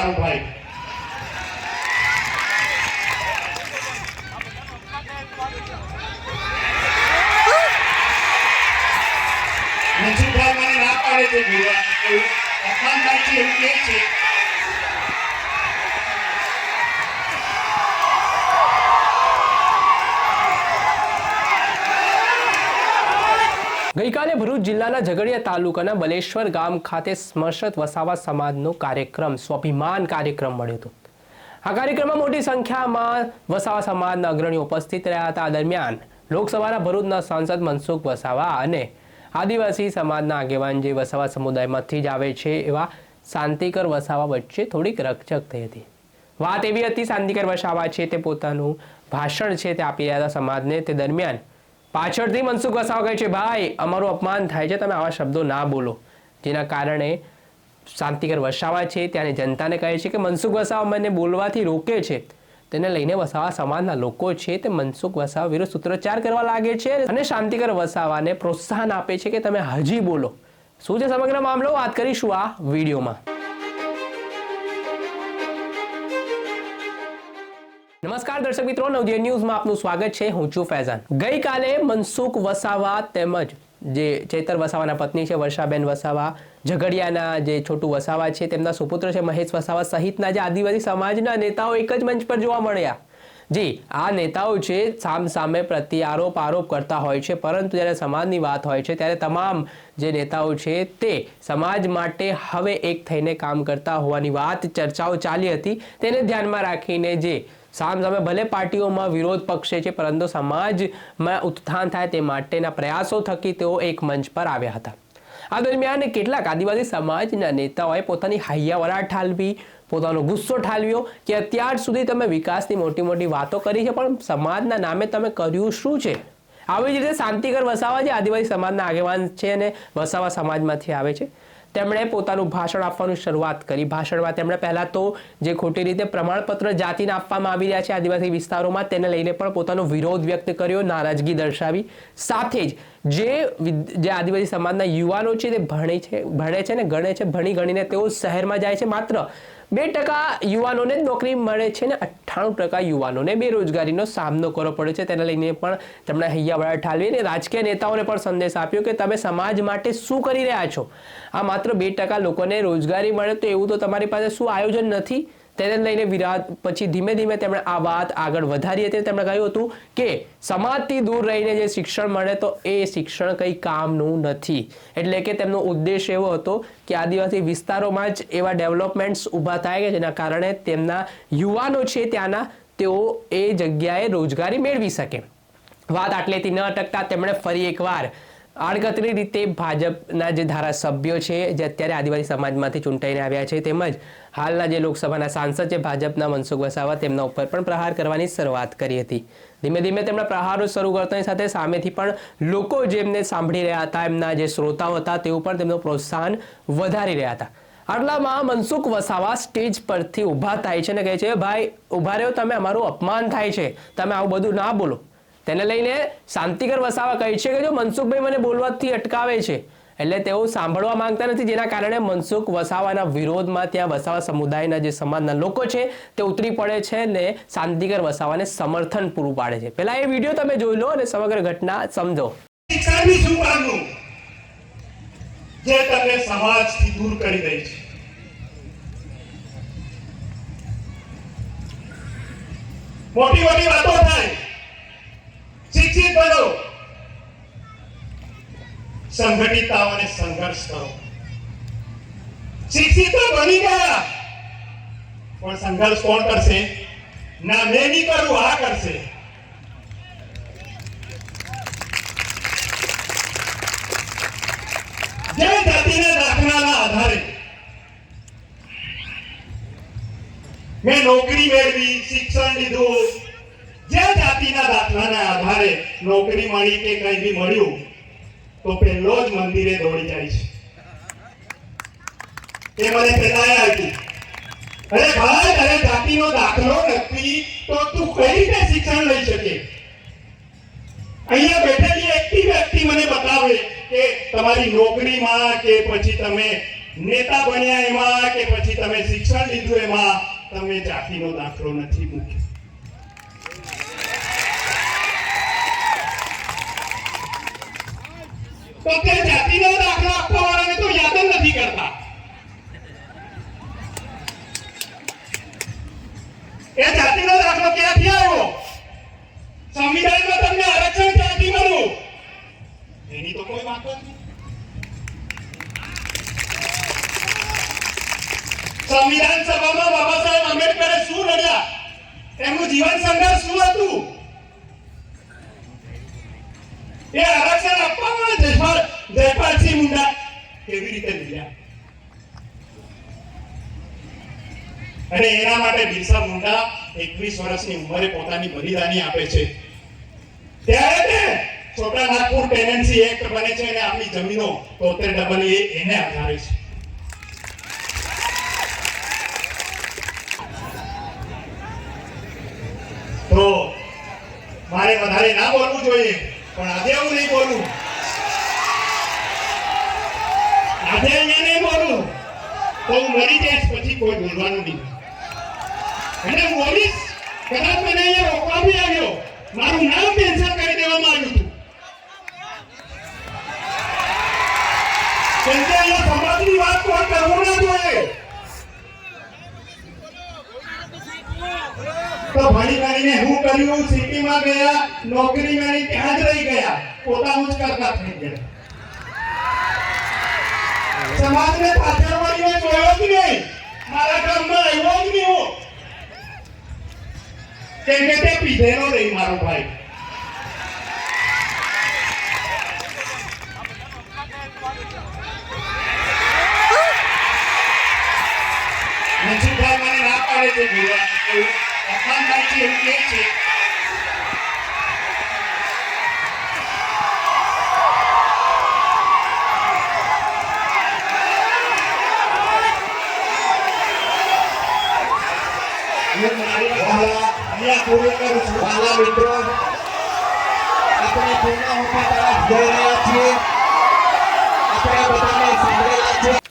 મારો ભાઈ મનસુખભાઈ મને ના પાડે છે બોલવા એવું છે એવું છે ગઈકાલે ભરૂચ જિલ્લાના ઝઘડિયા તાલુકાના બલેશ્વર ગામ ખાતે સ્મશત વસાવા સમાજનો કાર્યક્રમ, સ્વાભિમાન કાર્યક્રમ મળ્યો હતો. આ કાર્યક્રમમાં મોટી સંખ્યામાં વસાવા સમાજના અગ્રણીઓ ઉપસ્થિત રહ્યા હતા. દરમિયાન લોકસભાના ભરૂચના સાંસદ મનસુખ વસાવા અને આદિવાસી સમાજના આગેવાન જે વસાવા સમુદાયમાંથી જ આવે છે, એવા શાંતિકર વસાવા વચ્ચે થોડીક રકચક થઈ હતી. વાત એવી હતી, શાંતિકર વસાવા છે તે પોતાનું ભાષણ છે તે આપી રહ્યા હતા સમાજને. તે દરમિયાન પાછળથી મનસુખ વસાવા કહે છે, ભાઈ, અમારું અપમાન થાય છે, તમે આવા શબ્દો ના બોલો. જેના કારણે શાંતિકર વસાવા છે, ત્યાંની જનતાને કહે છે કે મનસુખ વસાવા મને બોલવાથી રોકે છે. તેને લઈને વસાવા સમાજના લોકો છે તે મનસુખ વસાવા વિરુદ્ધ સૂત્રોચ્ચાર કરવા લાગે છે અને શાંતિકર વસાવાને પ્રોત્સાહન આપે છે કે તમે હજી બોલો. શું છે સમગ્ર મામલો? વાત કરીશું આ વિડીયોમાં. નમસ્કાર દર્શક મિત્રો નવજીવન ન્યૂઝમાં આપનું સ્વાગત છે. હું છું ફૈઝાન. ગઈકાલે મનસુખ વસાવા તેમજ જે ચેતર વસાવાના પત્ની છે, વર્ષાબેન વસાવા, ઝઘડિયાના જે છોટુ વસાવા છે, તેમના સુપુત્ર છે, મહેશ વસાવા સહિતના જે આદિવાસી સમાજના નેતાઓ એક જ મંચ પર જોવા મળ્યા. જી, આ નેતાઓ છે સામ સામે પ્રતિ આરોપ આરોપ કરતા હોય છે, પરંતુ જ્યારે સમાજની વાત હોય છે, ત્યારે તમામ જે નેતાઓ છે, તે સમાજ માટે હવે એક થઈને કામ કરતા હોવાની વાત, ચર્ચાઓ ચાલી હતી. તેને ધ્યાનમાં રાખીને જે સામ સામે ભલે પાર્ટીઓમાં વિરોધ પક્ષે છે, પરંતુ સમાજમાં ઉત્થાન થાય તે માટેના પ્રયાસો થકી તેઓ એક મંચ પર આવ્યા હતા. આ દરમિયાન કેટલાક આદિવાસી સમાજના નેતાઓએ પોતાની હૈયાવરા ઠાલવી પોતાનો ગુસ્સો ઠાલવ્યો કે અત્યાર સુધી તમે વિકાસની મોટી મોટી વાતો કરી છે, પણ સમાજના નામે તમે કર્યું શું છે? આવી જ રીતે શાંતિકર વસાવા જે આદિવાસી સમાજના આગેવાન છે અને વસાવા સમાજમાંથી આવે છે. તેમણે પોતાનું ભાષણ આપવાનું શરૂઆત કરી. ભાષણમાં તેમણે પહેલાં તો જે ખોટી રીતે પ્રમાણપત્ર જાતિને આપવામાં આવી રહ્યા છે આદિવાસી વિસ્તારોમાં, તેને લઈને પણ પોતાનો વિરોધ વ્યક્ત કર્યો, નારાજગી દર્શાવી. સાથે જ જે જે આદિવાસી સમાજના યુવાનો છે, તે ભણે છે ભણે છે ને ગણે છે, ભણી ગણીને તેઓ શહેરમાં જાય છે. માત્ર બે ટકા યુવાનોને નોકરી મળે છે ને અઠ્ઠાણું ટકા યુવાનોને બેરોજગારીનો સામનો કરવો પડે છે. તેને લઈને પણ તેમણે હૈયાવાળા ઠાલવી અને રાજકીય નેતાઓને પણ સંદેશ આપ્યો કે તમે સમાજ માટે શું કરી રહ્યા છો? આ માત્ર બે ટકા લોકોને રોજગારી મળે તો એવું તો તમારી પાસે શું આયોજન નથી? તેને લઈને વિરાટ પછી ધીમે ધીમે તેમણે આ વાત આગળ વધારી હતી. તેમણે કહ્યું હતું કે સમાજથી દૂર રહીને જે શિક્ષણ મળે તો એ શિક્ષણ કંઈ કામનું નથી. એટલે કે તેમનો ઉદ્દેશ એવો હતો કે આદિવાસી વિસ્તારોમાં જ એવા ડેવલપમેન્ટ્સ ઊભા થાય કે જેના કારણે તેમના યુવાનો છે ત્યાંના તેઓ એ જગ્યાએ રોજગારી મેળવી શકે. વાત આટલેથી ન અટકતા તેમણે ફરી એકવાર આડકતરી રીતે ભાજપના જે ધારાસભ્યો છે, જે અત્યારે આદિવાસી સમાજમાંથી ચૂંટાઈને આવ્યા છે, તેમજ હાલના જે લોકસભાના સાંસદ છે, ભાજપના મનસુખ વસાવા, તેમના ઉપર પણ પ્રહાર કરવાની શરૂઆત કરી હતી. ધીમે ધીમે તેમના પ્રહારો શરૂ કરતાની સાથે સામેથી પણ લોકો જેમને સાંભળી રહ્યા હતા, એમના જે શ્રોતાઓ હતા, તેઓ પણ તેમનું પ્રોત્સાહન વધારી રહ્યા હતા. આટલામાં મનસુખ વસાવા સ્ટેજ પરથી ઊભા થાય છે અને કહે છે, ભાઈ, ઊભા રહ્યો, તમે અમારું અપમાન થાય છે. તમે આવું બધું ના બોલો. તેને લઈને શાંતિકર વસાવા કહે છે કે જો મનસુખભાઈ મને બોલવાથી અટકાવે છે, એટલે તેઓ સાંભળવા માંગતા નથી. જેના કારણે મનસુખ વસાવાના વિરોધમાં ત્યાં વસાવા સમુદાયના જે સમાજના લોકો છે, તે ઉતરી પડે છે ને શાંતિકર વસાવાને સમર્થન પૂરું પાડે છે. પહેલા એ વીડિયો તમે જોઈ લો અને સમગ્ર ઘટના સમજો. જે તમને સમાજથી દૂર કરી દે છે. મોટી મોટી વાતો થાય. શિક્ષિત બનો સંગઠિત આવો અને સંઘર્ષ કરો શિક્ષિત બની ગયા. પણ સંઘર્ષ કોણ કરશે? ના, મેં નહીં કરું આ કરશે. જે જાતિના દાખલાના આધારે મેં નોકરી મેળવી, શિક્ષણ લીધું જે જાતિના દાખલાના આધારે નોકરી મળી કે કંઈ બી મળ્યું, તો પહેલો જ મંદિરે દોડી જાય છે. એ મને કહેવાય હતી અરે ભાઈ તારે જાતિનો દાખલો નથી, તો તું કઈ રીતે શિક્ષણ લઈ શકે? અહીંયા બેઠેલી એકટી વ્યક્તિ મને બતાવે કે તમારી નોકરીમાં કે પછી તમે નેતા બન્યા એમાં કે પછી તમે શિક્ષણ લીધું એમાં, તમે જાતિનો દાખલો નથી મૂક્યો. તો કે જાતિનો દાખલો આપવા વાળાને તો યાદ જ નથી કરતા. એ જાતિનો દાખલો ક્યાંથી આવ્યો? સંવિધાનમાં તમને આરક્ષણ ક્યાંથી મળ્યું? એની તો કોઈ વાત નથી સંવિધાન સભામાં બાબા સાહેબ આંબેડકરે શું લડ્યા? એમનું જીવન સંઘર્ષ શું હતું? એ આરક્ષણ આપવામાં જયપાલ જયપાલસિંહ મુંડા. કેવી રીતે લડ્યા અને એના માટે બિરસા મુંડા એકવીસ વર્ષની ઉંમરે પોતાની બલિદાની આપે છે. ત્યારે તે છોટા નાગપુર ટેનન્સી એક્ટ બને છે અને આપણી જમીનો તોતેર ડબલ એ એને આધારે છે. તો મારે વધારે ના બોલવું જોઈએ. પણ આજે હું નહીં બોલું. આજે અહીંયા નહીં બોલું. તો હું મરી જઈશ, પછી કોઈ બોલવાનું નહીં. અને બોલીશ કદાચ મને અહીંયા રોકવા બી આવ્યો. મારું નામ કેન્સલ કરી દેવામાં આવ્યું હતું. કેમ કે અહીંયા સમાજની વાત કોઈ કરવું ના જોઈએ. તો ભણી ગણીને હું કર્યું સિટીમાં ગયા, નોકરી મેળવી ત્યાં જ રહી ગયા. પોતાનું જ કરતા થઈ ગયા. સમાજને પાછળ વળીને જોયો જ નહીં. મારા ગામમાં આવ્યો જ નહીં હું. કેમ કે તે પીધેલો નહીં મારો ભાઈ. મનસુખભાઈ મને ના પાડે છે એવું અખાનભાઈથી એવું કહે છે હું મારી વાત અહીંયા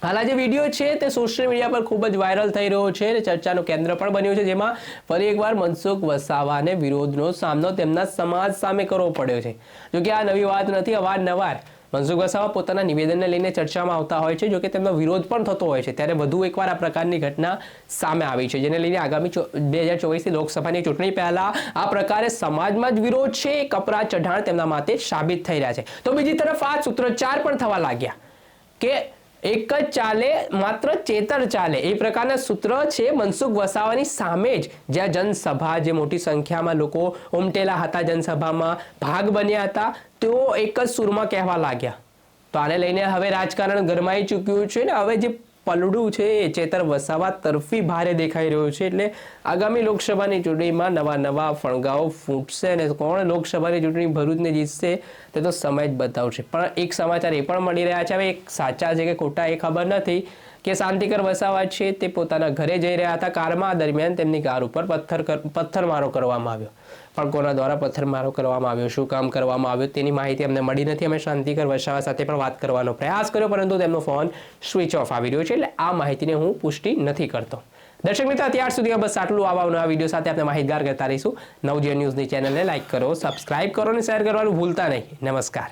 હાલ આ જે વીડિયો છે તે સોશિયલ મીડિયા પર ખૂબ જ વાયરલ થઈ રહ્યો છે અને ચર્ચાનું કેન્દ્ર પણ બન્યું છે, જેમાં ફરી એકવાર મનસુખ વસાવાને વિરોધનો સામનો તેમના સમાજ સામે કરવો પડ્યો છે. જોકે આ નવી વાત નથી, અવારનવાર મનસુખ વસાવા પોતાના નિવેદનને લઈને ચર્ચામાં આવતા હોય છે જોકે તેમનો વિરોધ પણ થતો હોય છે. ત્યારે વધુ એકવાર આ પ્રકારની ઘટના સામે આવી છે, જેને લઈને આગામી બે હજાર ચોવીસની લોકસભાની ચૂંટણી પહેલા આ પ્રકારે સમાજમાં જ વિરોધ છે, એક કપરા ચઢાણ તેમના માટે સાબિત થઈ રહ્યા છે. તો બીજી તરફ આ સૂત્રોચ્ચાર પણ થવા લાગ્યા કે એક જ ચાલે, માત્ર ચેતર ચાલે. એ પ્રકારના સૂત્ર છે મનસુખ વસાવાની સામે જ, જ્યાં જનસભા જે મોટી સંખ્યામાં લોકો ઉમટેલા હતા, જનસભામાં ભાગ બન્યા હતા, તેઓ એક જ સૂરમાં કહેવા લાગ્યા. તો આને લઈને હવે રાજકારણ ગરમાઈ ચૂક્યું છે ને, હવે જે પલડું છે, એ ચેતર વસાવા તરફી ભારે દેખાઈ રહ્યું છે, એટલે આગામી લોકસભાની ચૂંટણીમાં નવા નવા ફણગાઓ ફૂટશે અને કોણ લોકસભાની ચૂંટણી ભરૂચને જીતશે તે તો સમય જ બતાવશે. પણ એક સમાચાર એ પણ મળી રહ્યા છે, હવે એક સાચા છે કે ખોટા એ ખબર નથી. કે શાંતિકર વસાવા છે તે પોતાના ઘરે જઈ રહ્યા હતા. કારમાં દરમિયાન તેમની કાર ઉપર પથ્થર પથ્થરમારો કરવામાં આવ્યો. પણ કોના દ્વારા પથ્થરમારો કરવામાં આવ્યો. શું કામ કરવામાં આવ્યું તેની માહિતી અમને મળી નથી. અમે શાંતિકર વસાવા સાથે પણ વાત કરવાનો પ્રયાસ કર્યો, પરંતુ તેમનો ફોન સ્વિચ ઓફ આવી રહ્યો છે એટલે આ માહિતીને હું પુષ્ટિ નથી કરતો. દર્શક મિત્રો, અત્યાર સુધી બસ આટલું. આવા નવા વીડિયો સાથે આપણે માહિતગાર કરતા રહીશું. નવજીવન ન્યૂઝની ચેનલને લાઈક કરો, સબસ્ક્રાઇબ કરો અને શેર કરવાનું ભૂલતા નહીં. નમસ્કાર.